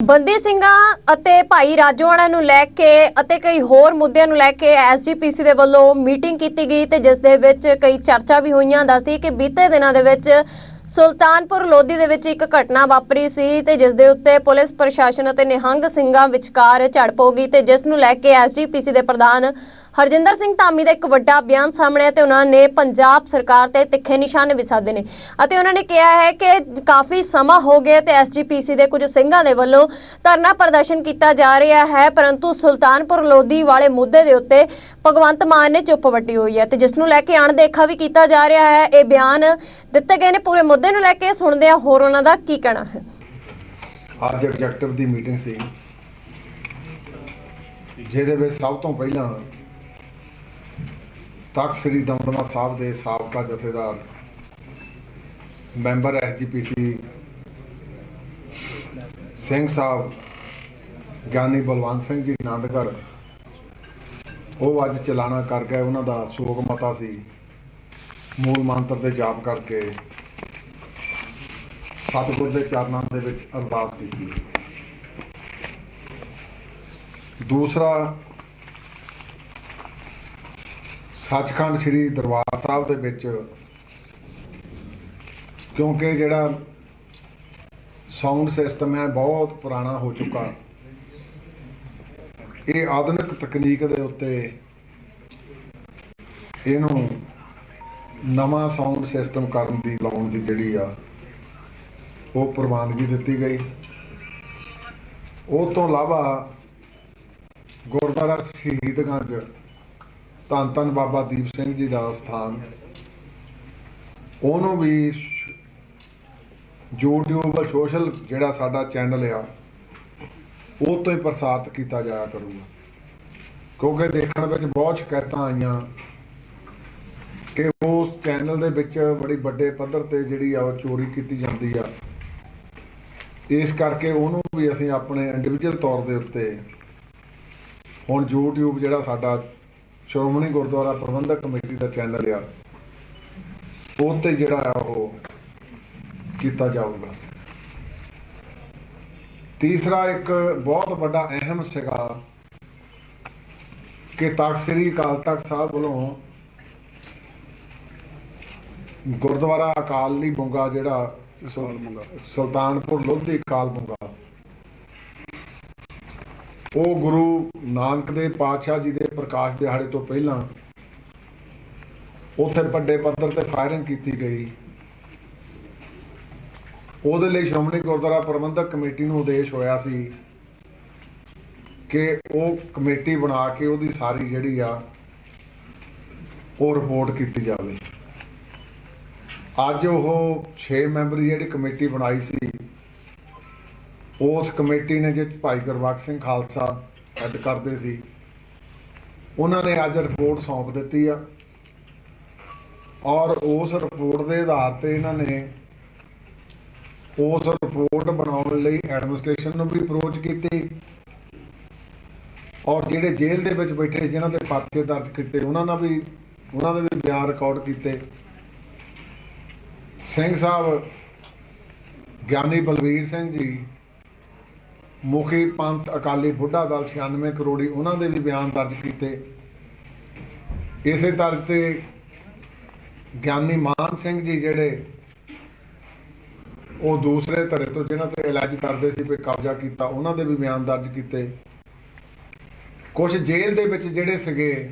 ਬੰਦੀ ਸਿੰਘਾਂ ਅਤੇ ਭਾਈ ਰਾਜੋਆਣਾ ਨੂੰ ਲੈ ਕੇ ਅਤੇ ਕਈ ਹੋਰ ਮੁੱਦਿਆਂ ਨੂੰ ਲੈ ਕੇ ਐਸਜੀਪੀਸੀ ਦੇ ਵੱਲੋਂ ਮੀਟਿੰਗ ਕੀਤੀ ਗਈ ਤੇ ਜਿਸ ਦੇ ਵਿੱਚ ਕਈ ਚਰਚਾ ਵੀ ਹੋਈਆਂ। ਦੱਸਦੀ ਕਿ ਬੀਤੇ ਦਿਨਾਂ ਦੇ ਵਿੱਚ ਸੁਲਤਾਨਪੁਰ ਲੋਧੀ ਦੇ ਵਿੱਚ ਇੱਕ ਘਟਨਾ ਵਾਪਰੀ ਸੀ ਤੇ ਜਿਸ ਦੇ ਉੱਤੇ ਪੁਲਿਸ ਪ੍ਰਸ਼ਾਸਨ ਅਤੇ ਨਿਹੰਗ ਸਿੰਘਾਂ ਵਿਚਕਾਰ ਝੜਪ ਹੋ ਗਈ ਤੇ ਜਿਸ ਨੂੰ ਲੈ ਕੇ ਐਸਜੀਪੀਸੀ ਦੇ ਪ੍ਰਧਾਨ ਹਰਜਿੰਦਰ ਸਿੰਘ ਧਾਮੀ ਦਾ ਇੱਕ ਵੱਡਾ ਬਿਆਨ ਸਾਹਮਣੇ ਆਇਆ ਤੇ ਉਹਨਾਂ ਨੇ ਪੰਜਾਬ ਸਰਕਾਰ ਤੇ ਤਿੱਖੇ ਨਿਸ਼ਾਨੇ ਵੀ ਸਾਧੇ ਨੇ। ਅਤੇ ਉਹਨਾਂ ਨੇ ਕਿਹਾ ਹੈ ਕਿ ਕਾਫੀ ਸਮਾਂ ਹੋ ਗਿਆ ਤੇ ਐਸਜੀਪੀਸੀ ਦੇ ਕੁਝ ਸਿੰਘਾਂ ਦੇ ਵੱਲੋਂ ਧਰਨਾ ਪ੍ਰਦਰਸ਼ਨ ਕੀਤਾ ਜਾ ਰਿਹਾ ਹੈ, ਪਰੰਤੂ ਸੁਲਤਾਨਪੁਰ ਲੋਧੀ ਵਾਲੇ ਮੁੱਦੇ ਦੇ ਉੱਤੇ ਭਗਵੰਤ ਮਾਨ ਨੇ ਚੁੱਪ ਵੱਟੀ ਹੋਈ ਹੈ ਤੇ ਜਿਸ ਨੂੰ ਲੈ ਕੇ ਅਣਦੇਖਾ ਵੀ ਕੀਤਾ ਜਾ ਰਿਹਾ ਹੈ, ਇਹ ਬਿਆਨ ਦਿੱਤੇ ਗਏ ਨੇ। ਪੂਰੇ ਮੁੱਦੇ ਨੂੰ ਲੈ ਕੇ ਸੁਣਦੇ ਆ ਹੋਰ ਉਹਨਾਂ ਦਾ ਕੀ ਕਹਿਣਾ ਹੈ। ਅੱਜ ਐਗਜ਼ੈਕਟਿਵ ਦੀ ਮੀਟਿੰਗ ਸੀ, ਜਿਹਦੇ ਵਿੱਚ ਸਭ ਤੋਂ ਪਹਿਲਾਂ ਤਖਤ ਸ੍ਰੀ ਦਮਦਮਾ ਸਾਹਿਬ ਦੇ ਸਾਬਕਾ ਜਥੇਦਾਰ, ਮੈਂਬਰ ਐਸਜੀਪੀਸੀ ਸਿੰਘ ਸਾਹਿਬ, ਗਿਆਨੀ ਬਲਵੰਤ ਸਿੰਘ ਜੀ ਆਨੰਦਗੜ੍ਹ ਉਹ ਅੱਜ ਚਲਾਣਾ ਕਰ ਗਏ ਉਹਨਾਂ ਦਾ ਸੋਗ ਮਤਾ ਸੀ, ਮੂਲ ਮੰਤਰ ਦੇ ਜਾਪ ਕਰਕੇ ਸਤਿਗੁਰ ਦੇ ਚਰਨਾਂ ਦੇ ਵਿੱਚ ਅਰਦਾਸ ਕੀਤੀ। ਦੂਸਰਾ ਸੱਚਖੰਡ ਸ੍ਰੀ ਦਰਬਾਰ ਸਾਹਿਬ ਦੇ ਵਿੱਚ, ਕਿਉਂਕਿ ਜਿਹੜਾ ਸਾਊਂਡ ਸਿਸਟਮ ਹੈ, ਬਹੁਤ ਪੁਰਾਣਾ ਹੋ ਚੁੱਕਾ। ਇਹ ਆਧੁਨਿਕ ਤਕਨੀਕ ਦੇ ਉੱਤੇ ਇਹਨੂੰ ਨਵਾਂ ਸਾਊਂਡ ਸਿਸਟਮ ਕਰਨ ਦੀ, ਲਾਉਣ ਦੀ ਜਿਹੜੀ ਆ, ਉਹ ਪ੍ਰਵਾਨਗੀ ਦਿੱਤੀ ਗਈ। ਉਹ ਤੋਂ ਇਲਾਵਾ ਗੁਰਦੁਆਰਾ ਸ਼ਹੀਦਗੰਜ ਧੰਨ ਧੰਨ ਬਾਬਾ ਦੀਪ ਸਿੰਘ ਜੀ ਦਾ ਸਥਾਨ। ਉਹਨੂੰ ਵੀ YouTube ਸੋਸ਼ਲ ਜਿਹੜਾ ਸਾਡਾ ਚੈਨਲ ਆ ਉਹ ਤੋਂ ਹੀ ਪ੍ਰਸਾਰਿਤ ਕੀਤਾ ਜਾਇਆ ਕਰੂਗਾ। ਕਿਉਂਕਿ ਦੇਖਣ ਵਿੱਚ ਬਹੁਤ ਸ਼ਿਕਾਇਤਾਂ ਆਈਆਂ ਕਿ ਉਸ ਚੈਨਲ ਦੇ ਵਿੱਚ ਬੜੀ ਵੱਡੇ ਪੱਧਰ ਤੇ ਜਿਹੜੀ ਆ ਉਹ ਚੋਰੀ ਕੀਤੀ ਜਾਂਦੀ ਆ। ਇਸ ਕਰਕੇ ਉਹਨੂੰ ਵੀ ਅਸੀਂ ਆਪਣੇ ਇੰਡੀਵਿਜੂਅਲ ਤੌਰ ਦੇ ਉੱਤੇ ਹੁਣ YouTube ਜਿਹੜਾ ਸਾਡਾ ਸ਼੍ਰੋਮਣੀ ਗੁਰਦੁਆਰਾ ਪ੍ਰਬੰਧਕ ਕਮੇਟੀ ਦਾ ਚੈਨਲ ਆ ਉਹ ਤੇ ਜਿਹੜਾ ਆ ਉਹ ਕੀਤਾ ਜਾਊਗਾ। ਤੀਸਰਾ ਇੱਕ ਬਹੁਤ ਵੱਡਾ ਅਹਿਮ ਸੀਗਾ ਕਿ ਤਖਤ ਸ੍ਰੀ ਅਕਾਲ ਤਖਤ ਸਾਹਿਬ ਵੱਲੋਂ ਗੁਰਦੁਆਰਾ ਅਕਾਲੀ ਬੁੰਗਾ ਜਿਹੜਾ ਸੁਲਤਾਨਪੁਰ ਲੋਧੀ ਅਕਾਲ ਬੁੰਗਾ ਉਹ ਗੁਰੂ ਨਾਨਕ ਦੇਵ ਪਾਤਸ਼ਾਹ ਜੀ ਦੇ ਪ੍ਰਕਾਸ਼ ਦਿਹਾੜੇ ਤੋਂ ਪਹਿਲਾਂ ਉੱਥੇ ਵੱਡੇ ਪੱਧਰ ਤੇ ਫਾਇਰਿੰਗ ਕੀਤੀ ਗਈ। ਉਹਦੇ ਲਈ ਸ਼੍ਰੋਮਣੀ ਗੁਰਦੁਆਰਾ ਪ੍ਰਬੰਧਕ ਕਮੇਟੀ ਨੂੰ ਉਦੇਸ਼ ਹੋਇਆ ਸੀ ਕਿ ਉਹ ਕਮੇਟੀ ਬਣਾ ਕੇ ਉਹਦੀ ਸਾਰੀ ਜਿਹੜੀ ਆ, ਉਹ ਰਿਪੋਰਟ ਕੀਤੀ ਜਾਵੇ। ਅੱਜ ਉਹ 6 ਮੈਂਬਰੀ ਜਿਹੜੀ ਕਮੇਟੀ ਬਣਾਈ ਸੀ ਉਸ ਕਮੇਟੀ ਨੇ ਜਿਸ ਭਾਈ ਗੁਰਬਖਸ਼ ਸਿੰਘ ਖਾਲਸਾ ਹੈੱਡ ਕਰਦੇ ਸੀ। ਉਹਨਾਂ ਨੇ ਅੱਜ ਰਿਪੋਰਟ ਸੌਂਪ ਦਿੱਤੀ ਆ। ਔਰ ਉਸ ਰਿਪੋਰਟ ਦੇ ਆਧਾਰ ਤੇ ਇਹਨਾਂ ਨੇ ਉਸ ਰਿਪੋਰਟ ਬਣਾਉਣ ਲਈ ਐਡਮਿਨਿਸਟ੍ਰੇਸ਼ਨ ਨੂੰ ਵੀ ਅਪਰੋਚ ਕੀਤੀ। ਔਰ ਜਿਹੜੇ ਜੇਲ੍ਹ ਦੇ ਵਿੱਚ ਬੈਠੇ ਜਿਨ੍ਹਾਂ ਦੇ ਪਰਚੇ ਦਰਜ ਕੀਤੇ, ਉਹਨਾਂ ਨਾਲ ਵੀ, ਉਹਨਾਂ ਦੇ ਵੀ ਬਿਆਨ ਰਿਕਾਰਡ ਕੀਤੇ। ਸਿੰਘ ਸਾਹਿਬ, ਗਿਆਨੀ ਬਲਵੀਰ ਸਿੰਘ ਜੀ ਮੁਖੀ ਪੰਥ ਅਕਾਲੀ ਬੁੱਢਾ ਦਲ 96 ਕਰੋੜੀ ਉਹਨਾਂ ਦੇ ਵੀ ਬਿਆਨ ਦਰਜ ਕੀਤੇ। ਇਸੇ ਤਰ੍ਹਾਂ ਤੇ ਗਿਆਨੀ ਮਾਨ ਸਿੰਘ ਜੀ ਜਿਹੜੇ ਉਹ ਦੂਸਰੇ ਧੜੇ ਤੋਂ ਜਿਨ੍ਹਾਂ ਤੇ ਇਲਾਜ ਕਰਦੇ ਸੀ, ਵੀ ਕਬਜ਼ਾ ਕੀਤਾ, ਉਹਨਾਂ ਦੇ ਵੀ ਬਿਆਨ ਦਰਜ ਕੀਤੇ। ਕੁਝ ਜੇਲ੍ਹ ਦੇ ਵਿੱਚ ਜਿਹੜੇ ਸੀਗੇ,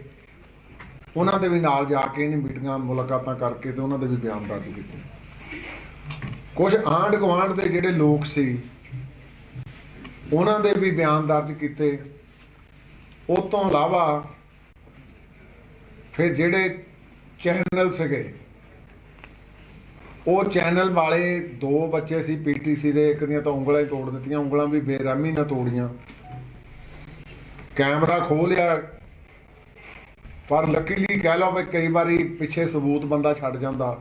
ਉਹਨਾਂ ਦੇ ਵੀ ਨਾਲ ਜਾ ਕੇ ਇਹਨੇ ਮੀਟਿੰਗਾਂ, ਮੁਲਾਕਾਤਾਂ ਕਰਕੇ ਤੇ ਉਹਨਾਂ ਦੇ ਵੀ ਬਿਆਨ ਦਰਜ ਕੀਤੇ। ਕੁਝ ਆਂਢ ਗੁਆਂਢ ਦੇ ਜਿਹੜੇ ਲੋਕ ਸੀ ਉਹਨਾਂ ਦੇ ਵੀ ਬਿਆਨ ਦਰਜ ਕੀਤੇ। ਉਹ ਤੋਂ ਇਲਾਵਾ ਫਿਰ ਜਿਹੜੇ ਚੈਨਲ ਸੀਗੇ, ਉਹ ਚੈਨਲ ਵਾਲੇ ਦੋ ਬੱਚੇ ਸੀ ਪੀਟੀਸੀ ਦੇ, ਇੱਕ ਦੀਆਂ ਤਾਂ ਉਂਗਲਾਂ ਹੀ ਤੋੜ ਦਿੱਤੀਆਂ, ਉਂਗਲਾਂ ਵੀ ਬੇਰਹਿਮੀ ਨਾਲ ਤੋੜੀਆਂ। ਕੈਮਰਾ ਖੋਹ ਲਿਆ। ਪਰ ਲੱਕੀਲੀ ਕਹਿ ਲਓ ਵੀ ਕਈ ਵਾਰੀ ਪਿੱਛੇ ਸਬੂਤ ਬੰਦਾ ਛੱਡ ਜਾਂਦਾ।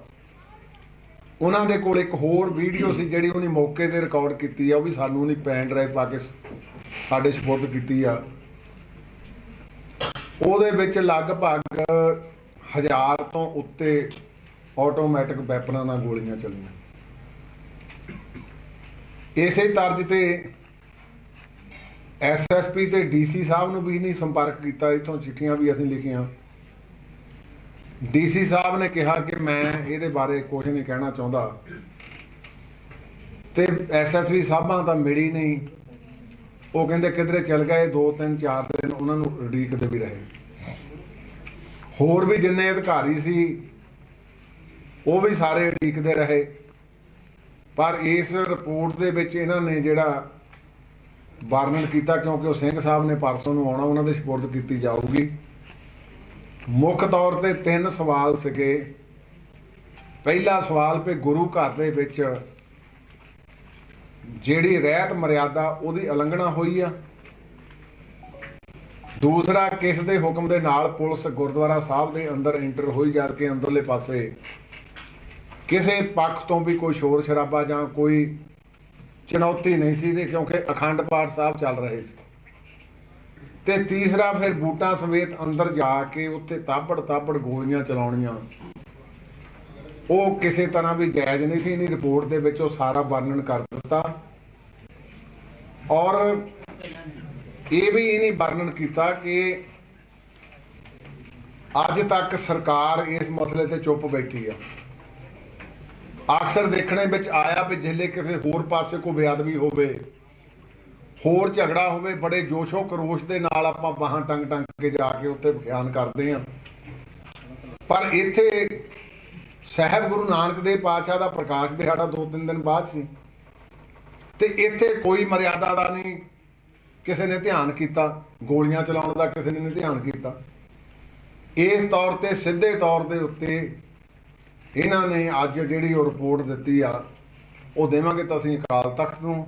ਉਹਨਾਂ ਦੇ ਕੋਲ ਇੱਕ ਹੋਰ ਵੀਡੀਓ ਸੀ ਜਿਹੜੀ ਉਹਨੇ ਮੌਕੇ ਤੇ ਰਿਕਾਰਡ ਕੀਤੀ ਆ, ਉਹ ਵੀ ਸਾਨੂੰ ਨਹੀਂ ਪੈਨ ਡਰਾਈਵ ਪਾ ਕੇ ਸਾਡੇ ਸਪੁਰਦ ਕੀਤੀ ਆ। ਉਹਦੇ ਵਿੱਚ ਲਗਭਗ ਹਜ਼ਾਰ ਤੋਂ ਉੱਤੇ ਆਟੋਮੈਟਿਕ ਵੈਪਨਾਂ ਨਾਲ ਗੋਲੀਆਂ ਚੱਲੀਆਂ। ਇਸੇ ਤਰਜ਼ ਤੇ ਐਸਐਸਪੀ ਤੇ ਡੀਸੀ ਸਾਹਿਬ ਨੂੰ ਵੀ ਨਹੀਂ ਸੰਪਰਕ ਕੀਤਾ, ਇਥੋਂ ਚਿੱਠੀਆਂ ਵੀ ਅਸੀਂ ਲਿਖੀਆਂ। ਡੀਸੀ ਸਾਹਿਬ ਨੇ ਕਿਹਾ ਕਿ ਮੈਂ ਇਹਦੇ ਬਾਰੇ ਕੁਝ ਨਹੀਂ ਕਹਿਣਾ ਚਾਹੁੰਦਾ। ਤੇ ਐਸਐਸਪੀ ਸਾਹਿਬਾਂ ਤਾਂ ਮਿਲੀ ਨਹੀਂ। ਉਹ ਕਹਿੰਦੇ ਕਿਧਰੇ ਚਲ ਗਏ 2 3 4 ਦਿਨ ਉਹਨਾਂ ਨੂੰ ਉਡੀਕਦੇ ਵੀ ਰਹੇ। ਹੋਰ ਵੀ ਜਿੰਨੇ ਅਧਿਕਾਰੀ ਸੀ, ਉਹ ਵੀ ਸਾਰੇ ਉਡੀਕਦੇ ਰਹੇ। ਪਰ ਇਸ ਰਿਪੋਰਟ ਦੇ ਵਿੱਚ ਇਹਨਾਂ ਨੇ ਜਿਹੜਾ ਵਰਣਨ ਕੀਤਾ, ਕਿਉਂਕਿ ਉਹ ਸਿੰਘ ਸਾਹਿਬ ਨੇ ਪਰਸੋਂ ਨੂੰ ਆਉਣਾ, ਉਹਨਾਂ ਦੇ ਸਪੁਰਦ ਕੀਤੀ ਜਾਊਗੀ। ਮੁੱਖ ਤੌਰ ਤੇ ਤਿੰਨ ਸਵਾਲ ਸੀਗੇ। ਪਹਿਲਾ ਸਵਾਲ ਵੀ ਗੁਰੂ ਘਰ ਦੇ ਵਿੱਚ ਜਿਹੜੀ ਰਹਿਤ ਮਰਿਆਦਾ ਉਹਦੀ ਉਲੰਘਣਾ ਹੋਈ ਆ। ਦੂਸਰਾ, ਕਿਸ ਦੇ ਹੁਕਮ ਦੇ ਨਾਲ ਪੁਲਿਸ ਗੁਰਦੁਆਰਾ ਸਾਹਿਬ ਦੇ ਅੰਦਰ ਐਂਟਰ ਹੋਈ ਜਦ ਕਿ ਅੰਦਰਲੇ ਪਾਸੇ ਕਿਸੇ ਪੱਖ ਤੋਂ ਵੀ ਕੋਈ ਸ਼ੋਰ ਸ਼ਰਾਬਾ ਜਾਂ ਕੋਈ ਚੁਣੌਤੀ ਨਹੀਂ ਸੀ ਦੇ ਕਿਉਂਕਿ ਅਖੰਡ ਪਾਠ ਸਾਹਿਬ ਚੱਲ ਰਹੇ ਸੀ। ਤੇ ਤੀਸਰਾ ਫਿਰ ਬੂਟਾਂ ਸਮੇਤ ਅੰਦਰ ਜਾ ਕੇ ਉੱਥੇ ਤਾਬੜ ਤਾਬੜ ਗੋਲੀਆਂ ਚਲਾਉਣੀਆਂ। ਉਹ ਕਿਸੇ ਤਰ੍ਹਾਂ ਵੀ ਜਾਇਜ਼ ਨਹੀਂ ਸੀ ਇਹਨੀ ਰਿਪੋਰਟ ਦੇ ਵਿੱਚ ਉਹ ਸਾਰਾ ਵਰਣਨ ਕਰ ਦਿੱਤਾ। ਔਰ ਇਹ ਵੀ ਇਹਨੇ ਵਰਣਨ ਕੀਤਾ ਕਿ ਅੱਜ ਤੱਕ ਸਰਕਾਰ ਇਸ ਮਸਲੇ ਤੇ ਚੁੱਪ ਬੈਠੀ ਆ ਅਕਸਰ ਦੇਖਣੇ ਵਿੱਚ ਆਇਆ ਵੀ ਜਿੱਲੇ ਕਿਸੇ ਹੋਰ ਪਾਸੇ ਕੋਈ ਬੇਅਦਬੀ ਹੋਵੇ ਹੋਰ ਝਗੜਾ ਹੋਵੇ, ਬੜੇ ਜੋਸ਼ੋ ਕਰੋਸ਼ ਦੇ ਨਾਲ ਆਪਾਂ ਬਾਹਾਂ ਟੰਗ ਟੰਗ ਕੇ ਜਾ ਕੇ ਉੱਥੇ ਬਿਆਨ ਕਰਦੇ ਹਾਂ। ਪਰ ਇੱਥੇ ਸਾਹਿਬ ਗੁਰੂ ਨਾਨਕ ਦੇਵ ਪਾਤਸ਼ਾਹ ਦਾ ਪ੍ਰਕਾਸ਼ ਦਿਹਾੜਾ ਦੋ ਤਿੰਨ ਦਿਨ ਬਾਅਦ ਸੀ। ਤੇ ਇੱਥੇ ਕੋਈ ਮਰਿਆਦਾ ਦਾ ਨਹੀਂ, ਕਿਸੇ ਨੇ ਧਿਆਨ ਕੀਤਾ, ਗੋਲੀਆਂ ਚਲਾਉਣ ਦਾ ਕਿਸੇ ਨੇ ਨਹੀਂ ਧਿਆਨ ਕੀਤਾ। ਇਸ ਤੌਰ ਤੇ, ਸਿੱਧੇ ਤੌਰ ਦੇ ਉੱਤੇ ਇਹਨਾਂ ਨੇ ਅੱਜ ਜਿਹੜੀ ਉਹ ਰਿਪੋਰਟ ਦਿੱਤੀ ਆ, ਉਹ ਦੇਵਾਂਗੇ ਤਾਂ ਅਸੀਂ ਅਕਾਲ ਤਖਤ ਨੂੰ।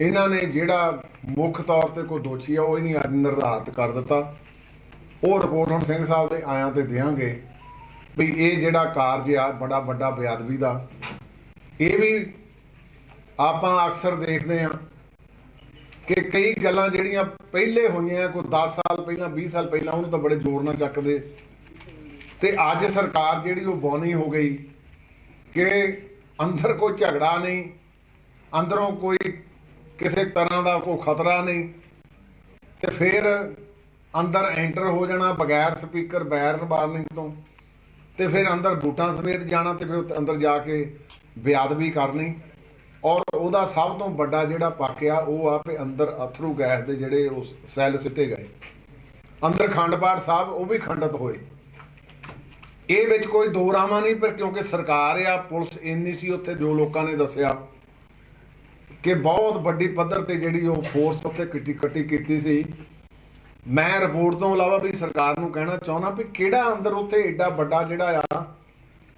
ਇਹਨਾਂ ਨੇ ਜਿਹੜਾ ਮੁੱਖ ਤੌਰ ਤੇ ਕੋਈ ਦੋਸ਼ੀ ਆ, ਉਹ ਹੀ ਨਹੀਂ ਅੱਜ ਨਿਰਧਾਰਤ ਕਰ ਦਿੱਤਾ। ਉਹ ਰਿਪੋਰਟ ਹੁਣ ਸਿੰਘ ਸਾਹਿਬ ਦੇ ਆਇਆਂ ਤੇ ਦੇਵਾਂਗੇ ਵੀ ਇਹ ਜਿਹੜਾ ਕਾਰਜ ਆ, ਬੜਾ ਵੱਡਾ ਬੇਅਦਬੀ ਦਾ। ਇਹ ਵੀ ਆਪਾਂ ਅਕਸਰ ਦੇਖਦੇ ਆ ਕਿ ਕਈ ਗੱਲਾਂ ਜਿਹੜੀਆਂ ਪਹਿਲੇ ਹੋਈਆਂ, ਕੋਈ 10 ਸਾਲ ਪਹਿਲਾਂ 20 ਸਾਲ ਪਹਿਲਾਂ, ਉਹਨੂੰ ਤਾਂ ਬੜੇ ਜ਼ੋਰ ਨਾਲ ਚੱਕਦੇ। ਤੇ ਅੱਜ ਸਰਕਾਰ ਜਿਹੜੀ ਉਹ ਬੌਨੀ ਹੋ ਗਈ ਕਿ ਅੰਦਰ ਕੋਈ ਝਗੜਾ ਨਹੀਂ, ਅੰਦਰੋਂ ਕੋਈ ਕਿਸੇ ਤਰ੍ਹਾਂ ਦਾ ਕੋਈ ਖਤਰਾ ਨਹੀਂ। ਤੇ ਫਿਰ ਅੰਦਰ ਐਂਟਰ ਹੋ ਜਾਣਾ ਬਗੈਰ ਸਪੀਕਰ ਬੈਰਨ ਵਾਰਨਿੰਗ ਤੋਂ। ਤੇ ਫਿਰ ਅੰਦਰ ਬੂਟਾਂ ਸਮੇਤ ਜਾਣਾ ਤੇ ਫਿਰ ਅੰਦਰ ਜਾ ਕੇ ਬੇਅਦਬੀ ਕਰਨੀ। ਔਰ ਉਹਦਾ ਸਭ ਤੋਂ ਵੱਡਾ ਜਿਹੜਾ ਪੱਖ ਆ, ਉਹ ਆ ਵੀ ਅੰਦਰ ਅਥਰੂ ਗੈਸ ਦੇ ਜਿਹੜੇ ਉਸ ਸੈੱਲ ਸਿੱਟੇ ਗਏ। ਅੰਦਰ ਖੰਡ ਪਾਠ ਸਾਹਿਬ, ਉਹ ਵੀ ਖੰਡਤ ਹੋਏ। ਇਹ ਵਿੱਚ ਕੋਈ ਦੋ ਰਾਵਾਂ ਨਹੀਂ, ਪਰ ਕਿਉਂਕਿ ਸਰਕਾਰ ਆ, ਪੁਲਿਸ ਇੰਨੀ ਸੀ ਉੱਥੇ ਜੋ ਲੋਕਾਂ ਨੇ ਦੱਸਿਆ। ਕਿ ਬਹੁਤ ਵੱਡੀ ਪੱਧਰ ਤੇ ਜਿਹੜੀ ਉਹ ਫੋਰਸ ਉੱਥੇ ਕਿੱਟੀ ਕੱਟੀ ਕੀਤੀ ਸੀ। ਮੈਂ ਰਿਪੋਰਟ ਤੋਂ ਇਲਾਵਾ ਵੀ ਸਰਕਾਰ ਨੂੰ ਕਹਿਣਾ ਚਾਹੁੰਦਾ ਵੀ ਕਿਹੜਾ ਅੰਦਰ ਉੱਥੇ ਐਡਾ ਵੱਡਾ ਜਿਹੜਾ ਆ,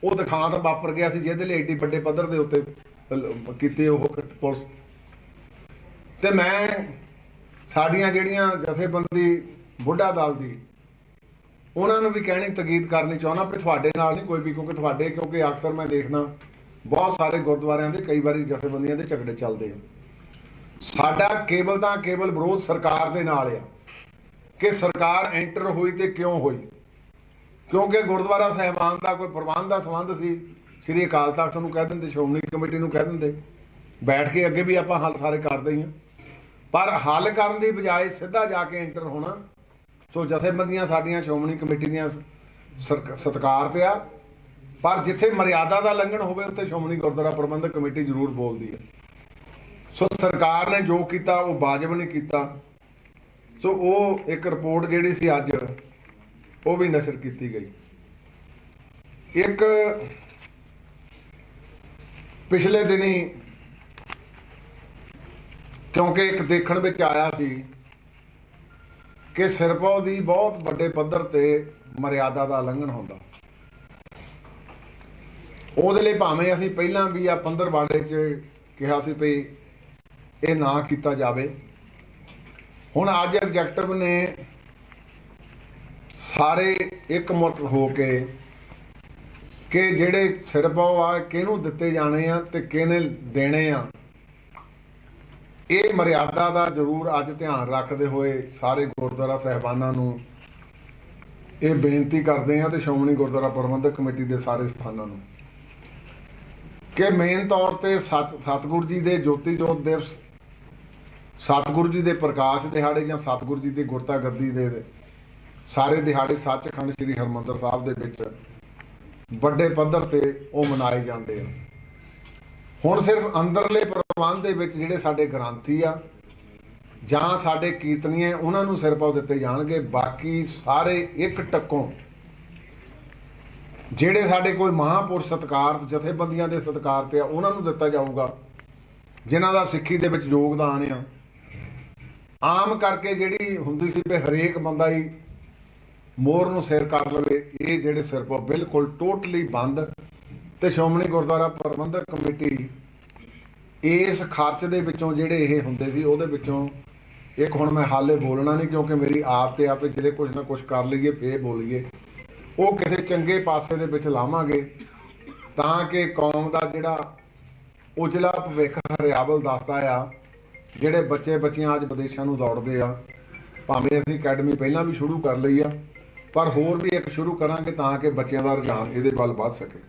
ਉਹ ਦਿਖਾਂਤ ਵਾਪਰ ਗਿਆ ਸੀ ਜਿਹਦੇ ਲਈ ਐਡੀ ਵੱਡੇ ਪੱਧਰ ਦੇ ਉੱਤੇ ਕੀਤੇ ਉਹ ਪੁਲਿਸ। ਤੇ ਮੈਂ ਸਾਡੀਆਂ ਜਿਹੜੀਆਂ ਜਥੇਬੰਦੀ ਬੁੱਢਾ ਦਲ ਦੀ, ਉਹਨਾਂ ਨੂੰ ਵੀ ਕਹਿਣੀ ਤਕੀਦ ਕਰਨੀ ਚਾਹੁੰਦਾ ਵੀ ਤੁਹਾਡੇ ਨਾਲ ਨਹੀਂ ਕੋਈ ਵੀ, ਕਿਉਂਕਿ ਤੁਹਾਡੇ, ਕਿਉਂਕਿ ਅਕਸਰ ਮੈਂ ਦੇਖਦਾ ਬਹੁਤ ਸਾਰੇ ਗੁਰਦੁਆਰਿਆਂ ਦੇ ਕਈ ਵਾਰੀ ਜਥੇਬੰਦੀਆਂ ਦੇ ਝਗੜੇ ਚੱਲਦੇ ਆ। ਸਾਡਾ ਕੇਵਲ ਤਾਂ ਕੇਵਲ ਵਿਰੋਧ ਸਰਕਾਰ ਦੇ ਨਾਲ ਆ ਕਿ ਸਰਕਾਰ ਐਂਟਰ ਹੋਈ ਤੇ ਕਿਉਂ ਹੋਈ? ਕਿਉਂਕਿ ਗੁਰਦੁਆਰਾ ਸਾਹਿਬਾਨ ਦਾ ਕੋਈ ਪ੍ਰਬੰਧ ਦਾ ਸੰਬੰਧ ਸੀ, ਸ੍ਰੀ ਅਕਾਲ ਤਖਤ ਨੂੰ ਕਹਿ ਦਿੰਦੇ, ਸ਼੍ਰੋਮਣੀ ਕਮੇਟੀ ਨੂੰ ਕਹਿ ਦਿੰਦੇ, ਬੈਠ ਕੇ ਅੱਗੇ ਵੀ ਆਪਾਂ ਹੱਲ ਸਾਰੇ ਕਰਦੇ ਹੀ ਆ। ਪਰ ਹੱਲ ਕਰਨ ਦੀ ਬਜਾਏ ਸਿੱਧਾ ਜਾ ਕੇ ਐਂਟਰ ਹੋਣਾ, ਸੋ ਜਥੇਬੰਦੀਆਂ ਸਾਡੀਆਂ ਸ਼੍ਰੋਮਣੀ ਕਮੇਟੀ ਦੀਆਂ ਸਰਕ- ਸਤਿਕਾਰ ਤੇ ਆ ਪਰ ਜਿੱਥੇ ਮਰਿਆਦਾ ਦਾ ਲੰਘਣ ਹੋਵੇ, ਉੱਥੇ ਸ਼੍ਰੋਮਣੀ ਗੁਰਦੁਆਰਾ ਪ੍ਰਬੰਧਕ ਕਮੇਟੀ ਜ਼ਰੂਰ ਬੋਲਦੀ ਹੈ। ਸੋ ਸਰਕਾਰ ਨੇ ਜੋ ਕੀਤਾ, ਉਹ ਵਾਜਬ ਨਹੀਂ ਕੀਤਾ। ਸੋ ਉਹ ਇੱਕ ਰਿਪੋਰਟ ਜਿਹੜੀ ਸੀ ਅੱਜ, ਉਹ ਵੀ ਨਸ਼ਰ ਕੀਤੀ ਗਈ। ਇੱਕ ਪਿਛਲੇ ਦਿਨੀ ਕਿਉਂਕਿ ਇੱਕ ਦੇਖਣ ਵਿੱਚ ਆਇਆ ਸੀ ਕਿ ਸਿਰਪਾਉ ਦੀ ਬਹੁਤ ਵੱਡੇ ਪੱਧਰ ਤੇ ਮਰਿਆਦਾ ਦਾ ਉਲੰਘਣ ਹੁੰਦਾ। ਉਹਦੇ ਲਈ ਭਾਵੇਂ ਅਸੀਂ ਪਹਿਲਾਂ ਵੀ ਆ ਪੰਦਰਵਾੜੇ 'ਚ ਕਿਹਾ ਸੀ ਵੀ ਇਹ ਨਾ ਕੀਤਾ ਜਾਵੇ। ਹੁਣ ਅੱਜ ਐਗਜੈਕਟਿਵ ਨੇ ਸਾਰੇ ਇੱਕ ਮੁੱਤ ਹੋ ਕੇ ਕਿ ਜਿਹੜੇ ਸਿਰਪਾਉ ਆ ਕਿਹਨੂੰ ਦਿੱਤੇ ਜਾਣੇ ਆ ਤੇ ਕਿਹਨੇ ਦੇਣੇ ਆ, ਇਹ ਮਰਿਆਦਾ ਦਾ ਜ਼ਰੂਰ ਅੱਜ ਧਿਆਨ ਰੱਖਦੇ ਹੋਏ ਸਾਰੇ ਗੁਰਦੁਆਰਾ ਸਹਿਬਾਨਾਂ ਨੂੰ ਇਹ ਬੇਨਤੀ ਕਰਦੇ ਆ ਤੇ ਸ਼੍ਰੋਮਣੀ ਗੁਰਦੁਆਰਾ ਪ੍ਰਬੰਧਕ ਕਮੇਟੀ ਦੇ ਸਾਰੇ ਸਥਾਨਾਂ ਨੂੰ। ਕਿ ਮੇਨ ਤੌਰ ਤੇ ਸਤ, ਸਤਿਗੁਰੂ ਜੀ ਦੇ ਜੋਤੀ ਜੋਤ ਦਿਵਸ ਸਤਿਗੁਰੂ ਜੀ ਦੇ ਪ੍ਰਕਾਸ਼ ਦਿਹਾੜੇ ਜਾਂ ਸਤਿਗੁਰੂ ਜੀ ਦੀ ਗੁਰਤਾ ਗੱਦੀ ਦੇ ਦੇ ਸਾਰੇ ਦਿਹਾੜੇ ਸੱਚਖੰਡ ਸ੍ਰੀ ਹਰਮੰਦਰ ਸਾਹਿਬ ਦੇ ਵਿੱਚ ਵੱਡੇ ਪੱਧਰ ਤੇ ਉਹ ਮਨਾਏ ਜਾਂਦੇ ਆ ਹੁਣ ਸਿਰਫ ਅੰਦਰਲੇ ਪ੍ਰਬੰਧ ਦੇ ਵਿੱਚ ਜਿਹੜੇ ਸਾਡੇ ਗ੍ਰੰਥੀ ਆ ਜਾਂ ਸਾਡੇ ਕੀਰਤਨੀਏ, ਉਹਨਾਂ ਨੂੰ ਸਿਰ ਪਾਉ ਦਿੱਤੇ ਜਾਣਗੇ, ਬਾਕੀ ਸਾਰੇ ਇੱਕ ਟੱਕੋਂ ਜਿਹੜੇ ਸਾਡੇ ਕੋਈ ਮਹਾਪੁਰਸ਼ ਸਤਕਾਰ, ਜਥੇਬੰਦੀਆਂ ਦੇ ਸਤਕਾਰ ਆ, ਉਹਨਾਂ ਨੂੰ ਦਿੱਤਾ ਜਾਊਗਾ, ਜਿਨ੍ਹਾਂ ਦਾ ਸਿੱਖੀ ਦੇ ਵਿੱਚ ਯੋਗਦਾਨ ਆ। ਆਮ ਕਰਕੇ ਜਿਹੜੀ ਹੁੰਦੀ ਸੀ ਵੀ ਹਰੇਕ ਬੰਦਾ ਹੀ ਮੋਰ ਨੂੰ ਸਿਰ ਕਰ ਲਵੇ, ਇਹ ਜਿਹੜੇ ਸਿਰਫ ਪਾ, ਬਿਲਕੁਲ ਟੋਟਲੀ ਬੰਦ। ਤੇ ਸ਼੍ਰੋਮਣੀ ਗੁਰਦੁਆਰਾ ਪ੍ਰਬੰਧਕ ਕਮੇਟੀ ਇਸ ਖਰਚ ਦੇ ਵਿੱਚੋਂ ਜਿਹੜੇ ਇਹ ਹੁੰਦੇ ਸੀ, ਉਹਦੇ ਵਿੱਚੋਂ ਇੱਕ ਹੁਣ ਮੈਂ ਹਾਲੇ ਬੋਲਣਾ ਨਹੀਂ, ਕਿਉਂਕਿ ਮੇਰੀ ਆਦਤ ਆ ਵੀ ਜਿਹੜੇ ਕੁਝ ਨਾ ਕੁਝ ਕਰ ਲਈਏ, ਫੇਰ ਬੋਲੀਏ। ਉਹ ਕਿਸੇ ਚੰਗੇ ਪਾਸੇ ਦੇ ਵਿੱਚ ਲਾਵਾਂਗੇ ਤਾਂ ਕਿ ਕੌਮ ਦਾ ਜਿਹੜਾ ਉਜਲਾ ਭਵਿੱਖ ਹਰਿਆਵਲ ਦੱਸਦਾ ਆ, ਜਿਹੜੇ ਬੱਚੇ ਬੱਚੀਆਂ ਅੱਜ ਵਿਦੇਸ਼ਾਂ ਨੂੰ ਦੌੜਦੇ ਆ, ਭਾਵੇਂ ਅਸੀਂ ਅਕੈਡਮੀ ਪਹਿਲਾਂ ਵੀ ਸ਼ੁਰੂ ਕਰ ਲਈ ਆ, ਪਰ ਹੋਰ ਵੀ ਇੱਕ ਸ਼ੁਰੂ ਕਰਾਂਗੇ ਤਾਂ ਕਿ ਬੱਚਿਆਂ ਦਾ ਰੁਝਾਨ ਇਹਦੇ ਵੱਲ ਵੱਧ ਸਕੇ।